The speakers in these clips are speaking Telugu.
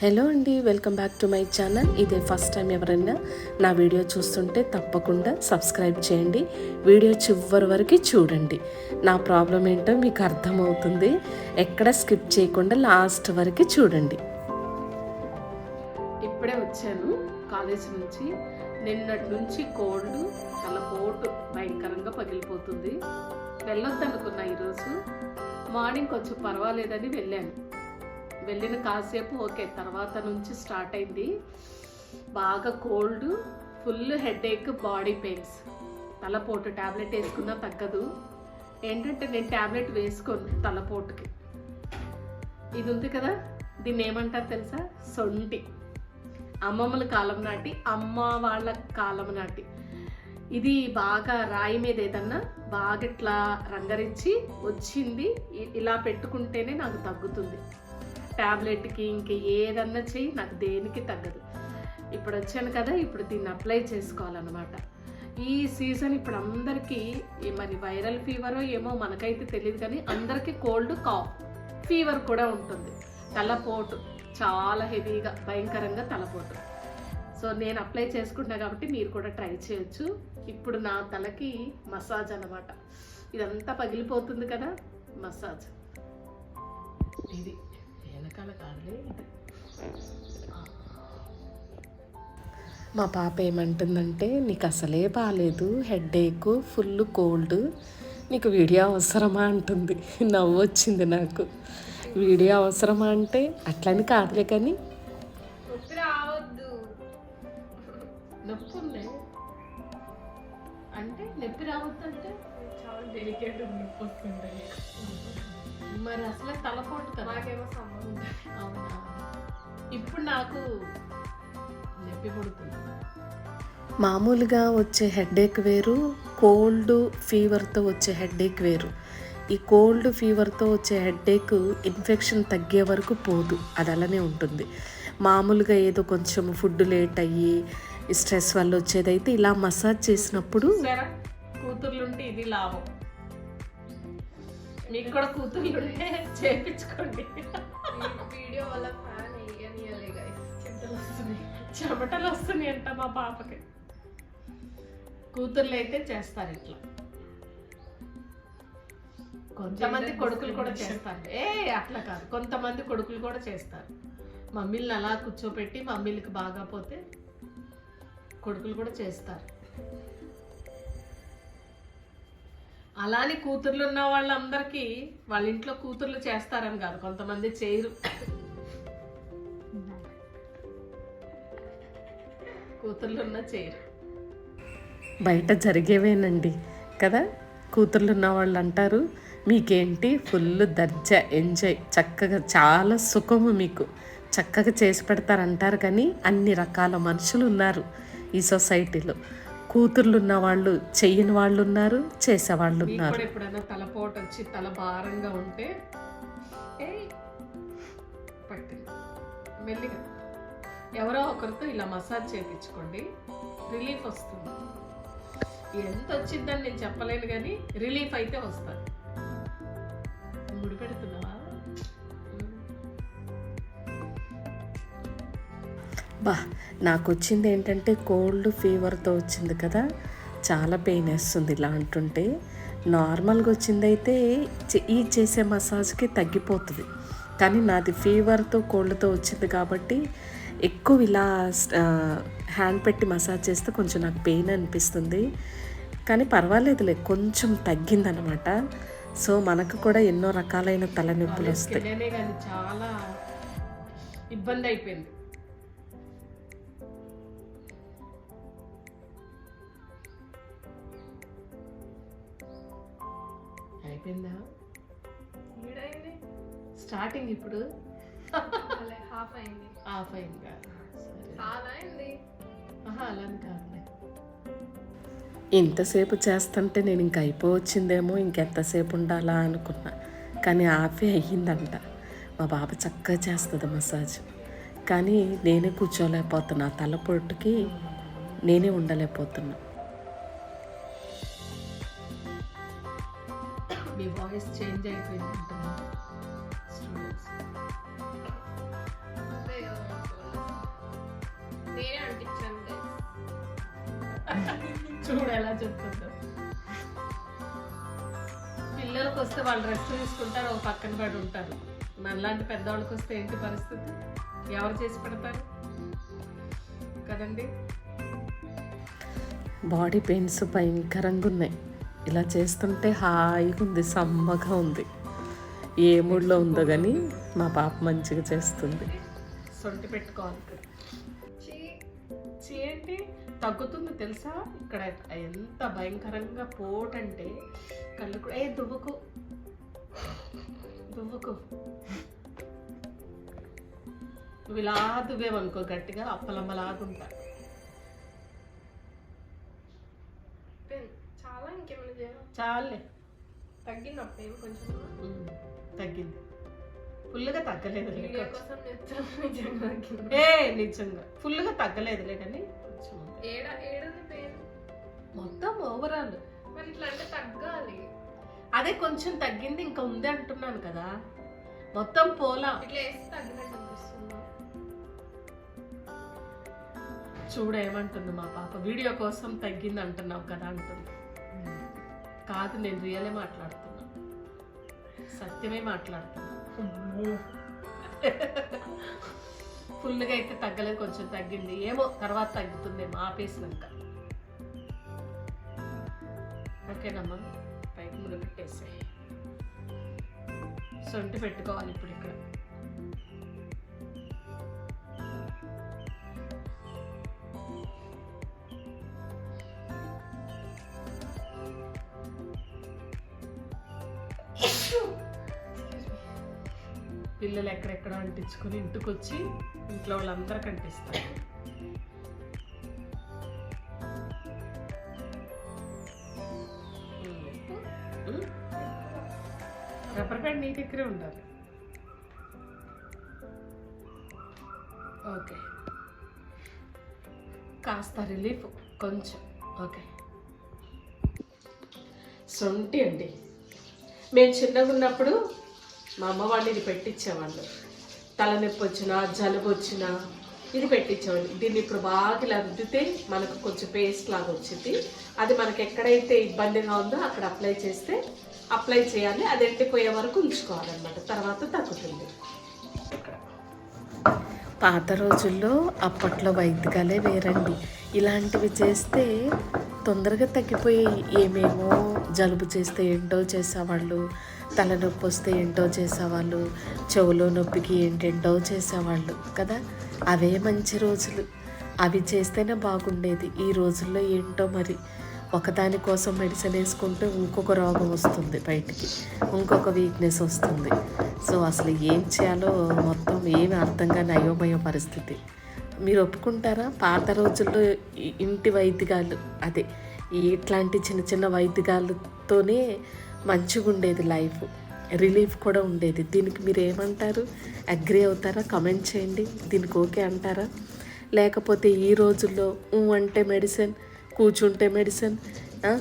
హలో అండి welcome back to my channel. ఇదే ఫస్ట్ టైం ఎవరైనా నా వీడియో చూస్తుంటే తప్పకుండా సబ్స్క్రైబ్ చేయండి. వీడియో చివరి వరకు చూడండి. నా ప్రాబ్లం ఏంటో మీకు అర్థమవుతుంది. ఎక్కడ స్కిప్ చేయకుండా లాస్ట్ వరకు చూడండి. ఇప్పుడే వచ్చాను కాలేజ్ నుంచి. నిన్నటి నుంచి కోల్డ్ తలపోటు భయంకరంగా పగిలిపోతుంది. వెళ్ళొద్దనుకున్నా ఈరోజు. మార్నింగ్ కొంచెం పర్వాలేదని వెళ్ళాను. వెళ్ళిన కాసేపు ఓకే తర్వాత నుంచి స్టార్ట్ అయింది. బాగా cold full headache body pains. తలపోటు tablet వేసుకున్నా తగ్గదు. ఏంటంటే నేను ట్యాబ్లెట్ వేసుకోను తలపోటుకి. ఇది ఉంది కదా దీన్ని ఏమంటారు తెలుసా? సొంటి. అమ్మమ్మల కాలం నాటి అమ్మ వాళ్ళ కాలం నాటి. ఇది బాగా రాయి మీద ఏదన్నా బాగా ఇట్లా రంగరించి వచ్చింది ఇ- ఇలా పెట్టుకుంటేనే నాకు తగ్గుతుంది. ట్యాబ్లెట్కి ఇంక ఏదన్నా చెయ్యి నాకు దేనికి తగ్గదు. ఇప్పుడు వచ్చాను కదా ఇప్పుడు దీన్ని అప్లై చేసుకోవాలన్నమాట. ఈ సీజన్ ఇప్పుడు అందరికీ మరి వైరల్ ఫీవరో ఏమో మనకైతే తెలియదు కానీ అందరికీ కోల్డ్ కాఫ్ ఫీవర్ కూడా ఉంటుంది. తలపోటు చాలా హెవీగా భయంకరంగా తలపోటు. సో నేను అప్లై చేసుకుంటున్నా కాబట్టి మీరు కూడా ట్రై చేయొచ్చు. ఇప్పుడు నా తలకి మసాజ్ అన్నమాట. ఇదంతా పగిలిపోతుంది కదా మసాజ్. ఇది. వెనకాల కాదులే. మా పాప ఏమంటుందంటే నీకు అసలే బాగాలేదు హెడేక్ ఫుల్ కోల్డ్ నీకు వీడియో అవసరమా? అంటుంది. నవ్వు వచ్చింది నాకు. వీడియో అవసరమా? అంటే అట్లని కాదులే కానీ. నొప్పి రావద్దు. నొప్పి ఉంది అంటే నొప్పి చాలా డెలికేట్ నొప్పి వస్తుంది మరి అసలే తలపోటు కదా నాకేమో సంబంధం అవునా? ఇప్పుడు నాకు నొప్పి పుడుతుంది. మామూలుగా వచ్చే హెడేక్ వేరు కోల్డ్ ఫీవర్తో వచ్చే హెడేక్ వేరు. ఈ కోల్డ్ ఫీవర్తో వచ్చే హెడేక్ ఇన్ఫెక్షన్ తగ్గే వరకు పోదు అది అలానే ఉంటుంది. మామూలుగా ఏదో కొంచెం ఫుడ్ లేట్ అయ్యి స్ట్రెస్ వల్ల వచ్చేదైతే ఇలా మసాజ్ చేసినప్పుడు కూతుర్లుంటే ఇది లాభం. మీకు కూడా కూతుర్లుంటే చేపించుకోండి. ఈ వీడియో వల్ల ఫ్యాన్ వేయనియలే చెమటలు వస్తున్నాయి. చెమటలు వస్తున్నాయి అంట మా పాపకి. కూతుర్లు అయితే చేస్తారు ఇట్లా. కొంతమంది కొడుకులు కూడా చేస్తారు. ఏ అట్లా కాదు. కొంతమంది కొడుకులు కూడా చేస్తారు. మమ్మీల్ని అలా కూర్చోపెట్టి మమ్మీలకి బాగా పోతే కొడుకులు కూడా చేస్తారు. అలానే కూతుర్లు ఉన్న వాళ్ళందరికీ వాళ్ళ ఇంట్లో కూతుర్లు చేస్తారని కాదు కొంతమంది చేయరు. కూతుర్లున్న చేయరు. బయట జరిగేవేనండి కదా? కూతుర్లు ఉన్న వాళ్ళు అంటారు మీకేంటి ఫుల్ దర్జా ఎంజాయ్ చక్కగా చాలా సుఖము మీకు. చక్కగా చేసి పెడతారంటారు కానీ అన్ని రకాల మనుషులు ఉన్నారు ఈ సొసైటీలో. కూతుర్లు ఉన్న వాళ్ళు చెయ్యని వాళ్ళు ఉన్నారు చేసేవాళ్ళు ఉన్నారు ఎప్పుడైనా తలపోట వచ్చి తల భారంగా ఉంటే మెల్లిగా. ఎవరో ఒకరితో ఇలా మసాజ్ చేయించుకోండి రిలీఫ్ వస్తుంది. ఎంత వచ్చిందని నేను చెప్పలేను కానీ రిలీఫ్ అయితే వస్తుంది. బా నాకు వచ్చింది ఏంటంటే కోల్డ్ ఫీవర్తో వచ్చింది కదా చాలా పెయిన్ వేస్తుంది ఇలా అంటుంటే. నార్మల్గా వచ్చిందైతే ఈ చేసే మసాజ్కి తగ్గిపోతుంది. కానీ నాది ఫీవర్తో కోల్డ్తో వచ్చింది కాబట్టి ఎక్కువ ఇలా హ్యాండ్ పెట్టి మసాజ్ చేస్తే కొంచెం నాకు పెయిన్ అనిపిస్తుంది. కానీ పర్వాలేదులే కొంచెం తగ్గిందనమాట. సో మనకు కూడా ఎన్నో రకాలైన తలనొప్పులు వస్తాయి. చాలా ఇబ్బంది అయిపోయింది. అయిపోయిందా? స్టార్టింగ్ ఇప్పుడు? అలా హాఫ్ అయింది. ఆఫ్ అయిందా? అలాని కాదులే. ఇంతసేపు చేస్తుంటే నేను ఇంక అయిపోవచ్చిందేమో ఇంకెంతసేపు ఉండాలా అనుకున్నా. కానీ ఆఫే అయ్యిందంట. మా బాబు చక్కగా చేస్తుంది మసాజ్. కానీ నేనే కూర్చోలేకపోతున్నా. తల పొట్టుకి నేనే ఉండలేకపోతున్నా. మీ వాయిస్ చేంజ్ అయిపోయింది అంటున్నా. స్టూడెంట్స్ నేనే. చూడు ఎలా చెప్తుందో. పిల్లలకు వస్తే వాళ్ళు రెస్ట్ తీసుకుంటారు ఒక పక్కన పడి ఉంటారు. మనలాంటి పెద్దవాళ్ళకి వస్తే ఏంటి పరిస్థితి? ఎవరు చేసి పెడతారు? కదండి? బాడీ పెయిన్స్ భయంకరంగా ఉన్నాయి. ఇలా చేస్తుంటే హాయిగా ఉంది సమ్మగా ఉంది. ఏ మూడ్లో ఉందో కానీ మా పాప మంచిగా చేస్తుంది. సొంటి పెట్టుకోవాలి చీ, చేయండి తగ్గుతుంది తెలుసా? ఇక్కడ ఎంత భయంకరంగా పోటంటే కళ్ళు కూడా ఏ దువ్వుకు. దువ్వుకు. నువ్వు ఇలా దువ్వేవనుకో గట్టిగా అప్పలమ్మలాగుంటా చాలా ఇంకేమైనా చేయాలి? చాలే. తగ్గింది పెయిన్ కొంచెం తగ్గింది. ఫుల్గా తగ్గలేదు కోసం నిజంగా ఏ నిజంగా. ఫుల్గా తగ్గలేదులే కానీ. ఏడ ఏడుంది మొత్తం ఓవరాల్ మరి ఇట్లా అంటే తగ్గాలి. అదే కొంచెం తగ్గింది ఇంకా ఉంది అంటున్నాను కదా. మొత్తం పోలా. ఇట్లా తగ్గినట్టు చూడు ఏమంటుంది మా పాప? వీడియో కోసం తగ్గింది అంటున్నావు కదా అంటుంది. కాదు నేను రియలే మాట్లాడుతున్నా. సత్యమే మాట్లాడుతున్నా. ఫుల్గా అయితే తగ్గలేదు కొంచెం తగ్గింది. ఏమో తర్వాత తగ్గుతుందేమో ఆపేసినాక. ఓకేనమ్మా పైకి ముందు పెట్టేసే సొంటి పెట్టుకోవాలి ఇప్పుడు ఇక్కడ. పిల్లలు ఎక్కడెక్కడ అంటించుకుని ఇంటికి వచ్చి ఇంట్లో వాళ్ళందరికీ అంటిస్తారు రబ్బర్ బ్యాండ్ నీ దగ్గరే ఉండాలి. ఓకే. కాస్త రిలీఫ్ కొంచెం. ఓకే. సొంటి అండి. మేము చిన్నగా ఉన్నప్పుడు మా అమ్మ వాళ్ళు ఇది పెట్టించేవాళ్ళు. తలనొప్పి వచ్చినా జలుబు వచ్చినా ఇది పెట్టించేవాళ్ళు. దీన్ని ఇప్పుడు బాగా ఇలా రుద్దితే మనకు కొంచెం పేస్ట్ లాగా వచ్చింది. అది మనకి ఎక్కడైతే ఇబ్బందిగా ఉందో అక్కడ అప్లై చేస్తే అప్లై చేయాలి. అది ఎండిపోయే వరకు ఉంచుకోవాలన్నమాట. తర్వాత తగ్గుతుంది. పాత రోజుల్లో అప్పట్లో వైద్యకాలే వేరండి. ఇలాంటివి చేస్తే తొందరగా తగ్గిపోయి ఏమేమో జలుబు చేస్తే ఏంటో చేసేవాళ్ళు తలనొప్పి వస్తే ఏంటో చేసేవాళ్ళు చెవులో నొప్పికి ఏంటేంటో చేసేవాళ్ళు కదా. అవే మంచి రోజులు. అవి చేస్తేనే బాగుండేది. ఈ రోజుల్లో ఏంటో మరి. ఒకదాని కోసం మెడిసిన్ వేసుకుంటే ఇంకొక రోగం వస్తుంది బయటికి. ఇంకొక వీక్నెస్ వస్తుంది. సో అసలు ఏం చేయాలో మొత్తం ఏమి అర్థం నయోమయ అయోమయ పరిస్థితి. మీరు ఒప్పుకుంటారా? పాత రోజుల్లో ఇంటి వైద్యాలు అదే ఇట్లాంటి చిన్న చిన్న వైద్యాలతోనే మంచిగా ఉండేది లైఫ్. రిలీఫ్ కూడా ఉండేది. దీనికి మీరు ఏమంటారు? అగ్రి అవుతారా? కమెంట్ చేయండి. దీనికి ఓకే అంటారా? లేకపోతే ఈ రోజుల్లో ఊ అంటే మెడిసిన్ కూర్చుంటే మెడిసిన్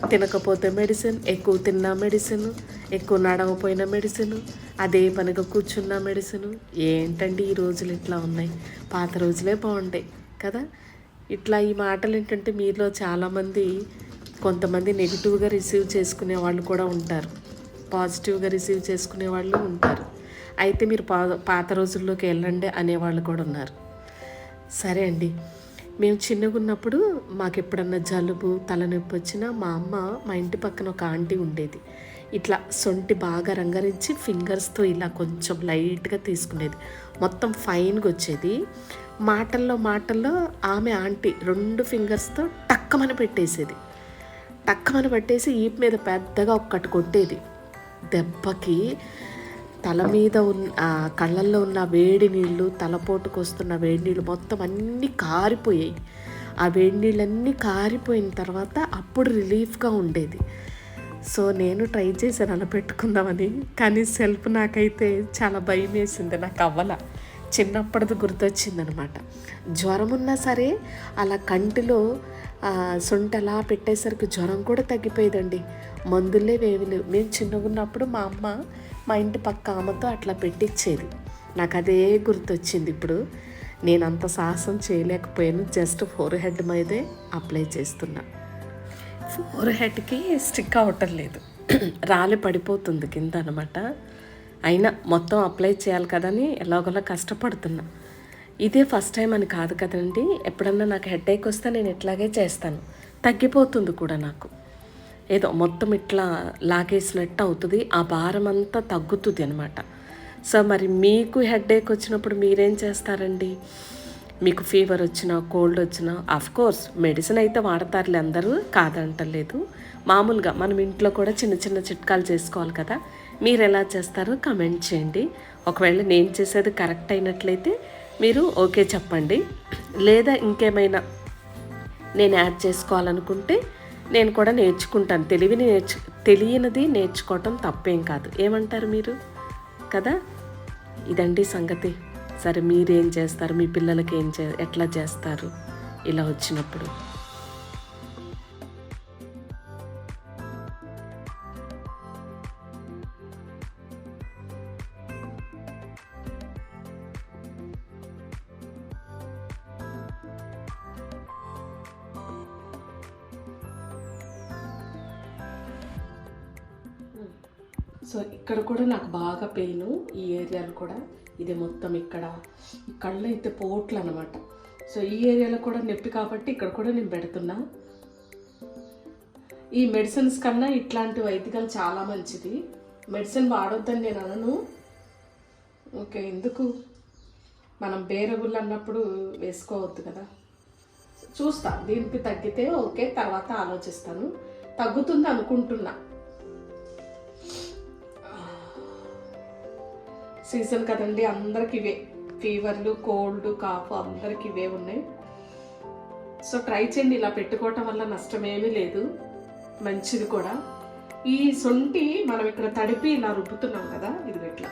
తినకపోతే మెడిసిన్ ఎక్కువ తిన్నా మెడిసిన్ ఎక్కువ నడవపోయిన మెడిసిన్ అదే పనిగా కూర్చున్న మెడిసిన్. ఏంటండి ఈ రోజులు ఇట్లా ఉన్నాయి? పాత రోజులే బాగుంటాయి కదా? ఇట్లా ఈ మాటలు ఏంటంటే మీలో చాలామంది కొంతమంది నెగిటివ్గా రిసీవ్ చేసుకునే వాళ్ళు కూడా ఉంటారు. పాజిటివ్గా రిసీవ్ చేసుకునే వాళ్ళు ఉంటారు. అయితే మీరు పా పాత రోజుల్లోకి వెళ్ళండి అనేవాళ్ళు కూడా ఉన్నారు. సరే అండి. మేము చిన్నగా ఉన్నప్పుడు మాకు ఎప్పుడన్నా జలుబు తలనొప్పి వచ్చినా మా అమ్మ మా ఇంటి పక్కన ఒక ఆంటీ ఉండేది. ఇట్లా సొంటి బాగా రంగరించి ఫింగర్స్తో ఇలా కొంచెం లైట్గా తీసుకునేది. మొత్తం ఫైన్గా వచ్చేది. మాటల్లో మాటల్లో ఆమె ఆంటీ రెండు ఫింగర్స్తో టక్కమని పెట్టేసేది. టక్కమని పట్టేసి ఈపు మీద పెద్దగా ఒక్కటి కొట్టేది. దెబ్బకి తల మీద ఉన్న ఆ కళ్ళల్లో ఉన్న వేడి నీళ్ళు తలపోటుకు వస్తున్న వేడి నీళ్ళు మొత్తం అన్నీ కారిపోయాయి. ఆ వేడి నీళ్ళన్నీ కారిపోయిన తర్వాత అప్పుడు రిలీఫ్గా ఉండేది. సో నేను ట్రై చేశాను అలా పెట్టుకుందామని కానీ సెల్ఫ్ నాకైతే చాలా భయం వేసింది నాకు అవ్వల. చిన్నప్పటిది గుర్తొచ్చిందనమాట. జ్వరం ఉన్నా సరే అలా కంటిలో సొంటలా సొంట పెట్టేసరికి జ్వరం కూడా తగ్గిపోయేదండి. మందులే వేయలేవు మేము చిన్నగా ఉన్నప్పుడు మా అమ్మ మా ఇంటి పక్క ఆమెతో అట్లా పెట్టించేది నాకు అదే గుర్తొచ్చింది ఇప్పుడు. నేను అంత సాహసం చేయలేకపోయాను జస్ట్ ఫోర్ హెడ్ మీదే అప్లై చేస్తున్నా. ఫోర్ హెడ్కి స్టిక్ అవటం లేదు. రాలి పడిపోతుంది కింద అనమాట అయినా మొత్తం అప్లై చేయాలి కదని ఎలాగోలా కష్టపడుతున్నా. ఇదే ఫస్ట్ టైం అని కాదు కదండి. ఎప్పుడన్నా నాకు హెడేక్ వస్తే నేను ఇట్లాగే చేస్తాను. తగ్గిపోతుంది కూడా నాకు. ఏదో మొత్తం ఇట్లా లాగేసినట్టు అవుతుంది. ఆ భారం అంతా తగ్గుతుంది అనమాట సో మరి మీకు హెడేక్ వచ్చినప్పుడు మీరేం చేస్తారండి? మీకు ఫీవర్ వచ్చినా కోల్డ్ వచ్చినా అఫ్ కోర్స్ మెడిసిన్ అయితే వాడతారులే అందరూ. కాదంటలేదు. మామూలుగా మనం ఇంట్లో కూడా చిన్న చిన్న చిట్కాలు చేసుకోవాలి కదా. మీరు ఎలా చేస్తారో కమెంట్ చేయండి. ఒకవేళ నేను చేసేది కరెక్ట్ అయినట్లయితే మీరు ఓకే చెప్పండి. లేదా ఇంకేమైనా నేను యాడ్ చేసుకోవాలనుకుంటే నేను కూడా నేర్చుకుంటాను. తెలివిని నేర్చు తెలియనిది నేర్చుకోవటం తప్పేం కాదు. ఏమంటారు మీరు? కదా? ఇదండి సంగతి. సరే మీరేం చేస్తారు? మీ పిల్లలకి ఏం చే ఎట్లా చేస్తారు? ఇలా వచ్చినప్పుడు. సో ఇక్కడ కూడా నాకు బాగా పెయిన్ ఈ ఏరియాలో కూడా. ఇది మొత్తం ఇక్కడ. కళ్ళు అయితే పోట్లు అనమాట సో ఈ ఏరియాలో కూడా నొప్పి కాబట్టి ఇక్కడ కూడా నేను పెడుతున్నా. ఈ మెడిసిన్స్ కన్నా ఇట్లాంటి వైద్యాలు చాలా మంచిది. మెడిసిన్ వాడొద్దని నేను అనను. ఓకే ఎందుకు? మనం బేరబుల్ అన్నప్పుడు వేసుకోవద్దు కదా. చూస్తా దీనికి తగ్గితే ఓకే తర్వాత ఆలోచిస్తాను. తగ్గుతుంది అనుకుంటున్నా. సీజన్ కదండి అందరికి ఇవే. ఫీవర్లు కోల్డ్ కాఫ్ అందరికి ఇవే ఉన్నాయి. సో ట్రై చేయండి ఇలా పెట్టుకోవటం వల్ల నష్టమేమీ లేదు. మంచిది కూడా. ఈ సొంటి మనం ఇక్కడ తడిపి ఇలా రుబ్బుతున్నాం కదా ఇది ఇట్లా.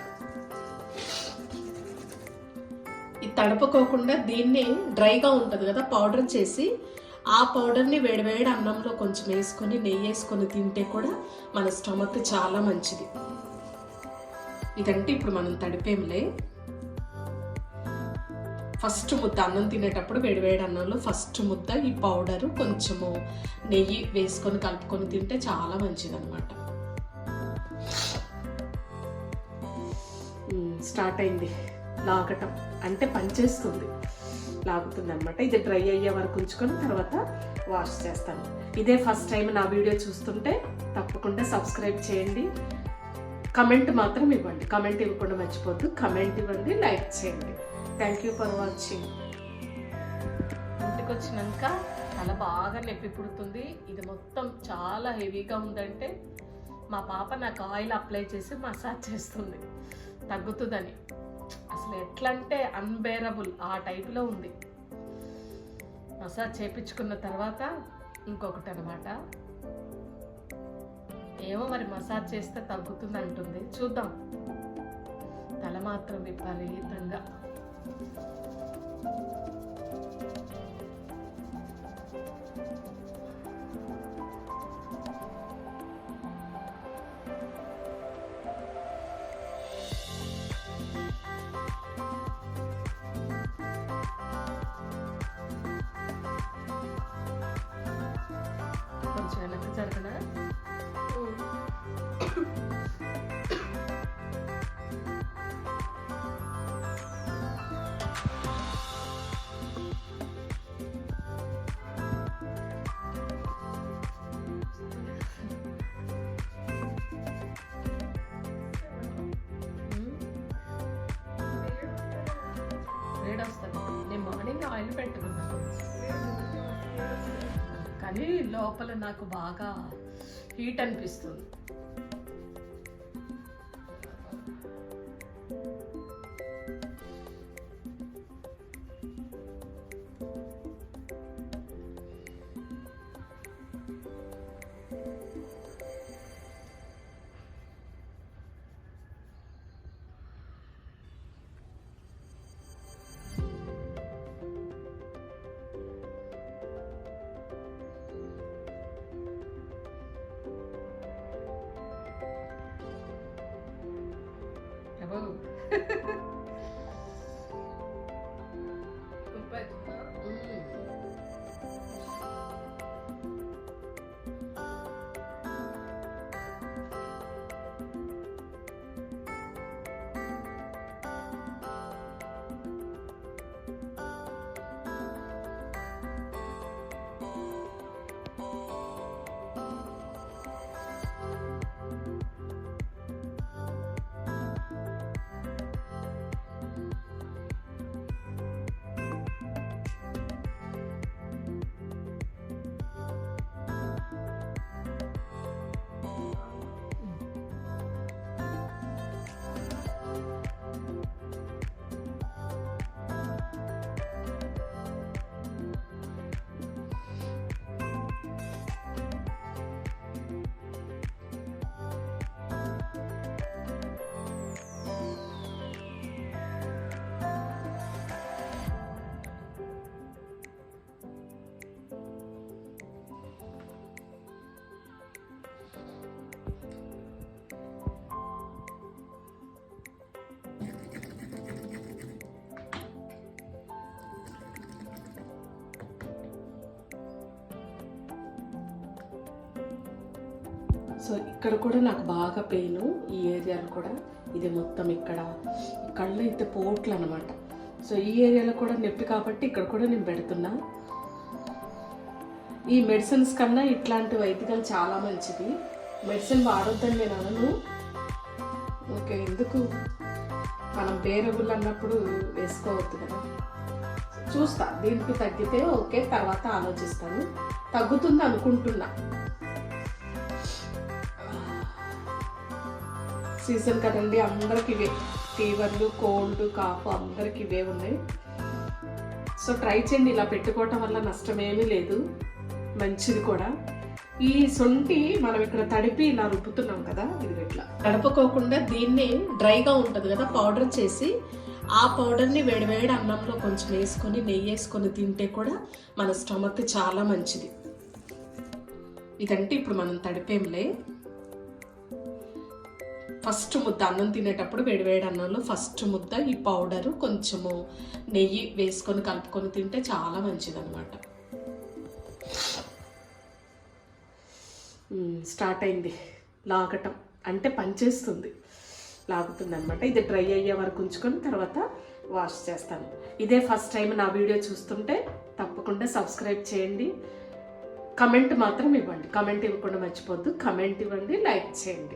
ఇది తడపకోకుండా దీన్ని డ్రైగా ఉంటుంది కదా పౌడర్ చేసి ఆ పౌడర్ని వేడివేడి అన్నంలో కొంచెం వేసుకొని నెయ్యి వేసుకొని తింటే కూడా మన స్టమక్ చాలా మంచిది. ఇదంటే ఇప్పుడు మనం తడిపేంలే ఫస్ట్ ముద్ద అన్నం తినేటప్పుడు వేడివేడి అన్నంలో ఫస్ట్ ముద్ద ఈ పౌడరు కొంచెము నెయ్యి వేసుకొని కలుపుకొని తింటే చాలా మంచిది అనమాట స్టార్ట్ అయింది. లాగటం. అంటే పనిచేస్తుంది లాగుతుంది అనమాట ఇది డ్రై అయ్యే వరకు ఉంచుకొని తర్వాత వాష్ చేస్తాను. ఇదే ఫస్ట్ టైం నా వీడియో చూస్తుంటే తప్పకుండా సబ్స్క్రైబ్ చేయండి. కమెంట్ మాత్రం ఇవ్వండి. కమెంట్ ఇవ్వకుండా మర్చిపోద్దు. కమెంట్ ఇవ్వండి లైక్ చేయండి. థ్యాంక్ యూ ఫర్ వాచింగ్ ఇంటికి వచ్చినాక తల బాగా నొప్పి పుడుతుంది. ఇది మొత్తం చాలా హెవీగా ఉందంటే మా పాప నాకు ఆయిల్ అప్లై చేసి మసాజ్ చేస్తుంది. తగ్గుతుందని. అసలు ఎట్లా అంటే అన్బేరబుల్ ఆ టైప్లో ఉంది. మసాజ్ చేపించుకున్న తర్వాత ఇంకొకటి అనమాట ఏమో మరి మసాజ్ చేస్తే తగ్గుతుంది అంటుంది చూద్దాం. తల మాత్రం విపరీతంగా. కొంచెం వెనక్కి జరగనా? ఆయిల్ పెట్టుకున్నాను కానీ లోపల నాకు బాగా హీట్ అనిపిస్తుంది. సో ఇక్కడ కూడా నాకు బాగా పెయిన్ ఈ ఏరియాలో కూడా. ఇది మొత్తం ఇక్కడ. కళ్ళు అయితే పోట్లు అనమాట సో ఈ ఏరియాలో కూడా నొప్పి కాబట్టి ఇక్కడ కూడా నేను పెడుతున్నా. ఈ మెడిసిన్స్ కన్నా ఇట్లాంటి వైద్యాలు చాలా మంచిది. మెడిసిన్ వాడొద్దని నేను అనను. ఓకే ఎందుకు? మనం బేరబుల్ అన్నప్పుడు వేసుకోవద్దు కదా. చూస్తా దీనికి తగ్గితే ఓకే తర్వాత ఆలోచిస్తాను. తగ్గుతుంది అనుకుంటున్నా. సీజన్ కదండి అందరికి ఇవే. ఫీవర్లు కోల్డ్ కాఫ్ అందరికి ఇవే ఉన్నాయి. సో ట్రై చేయండి ఇలా పెట్టుకోవటం వల్ల నష్టమేమీ లేదు. మంచిది కూడా. ఈ సొంటి మనం ఇక్కడ తడిపి ఇలా రుబ్బుతున్నాం కదా ఇది ఇట్లా. తడపకోకుండా దీన్ని డ్రైగా ఉంటుంది కదా పౌడర్ చేసి ఆ పౌడర్ని వేడివేడి అన్నంలో కొంచెం వేసుకొని నెయ్యి వేసుకొని తింటే కూడా మన స్టమక్ చాలా మంచిది. ఇదంటే ఇప్పుడు మనం తడిపేంలే. ఫస్ట్ ముద్ద అన్నం తినేటప్పుడు వేడివేడి అన్నంలో ఫస్ట్ ముద్ద ఈ పౌడరు కొంచెము నెయ్యి వేసుకొని కలుపుకొని తింటే చాలా మంచిదన్నమాట. స్టార్ట్ అయింది. లాగటం. అంటే పనిచేస్తుంది లాగుతుంది అనమాట ఇది డ్రై అయ్యే వరకు ఉంచుకొని తర్వాత వాష్ చేస్తాను. ఇదే ఫస్ట్ టైం నా వీడియో చూస్తుంటే తప్పకుండా సబ్స్క్రైబ్ చేయండి. కమెంట్ మాత్రం ఇవ్వండి. కమెంట్ ఇవ్వకుండా మర్చిపోద్దు. కమెంట్ ఇవ్వండి. లైక్ చేయండి.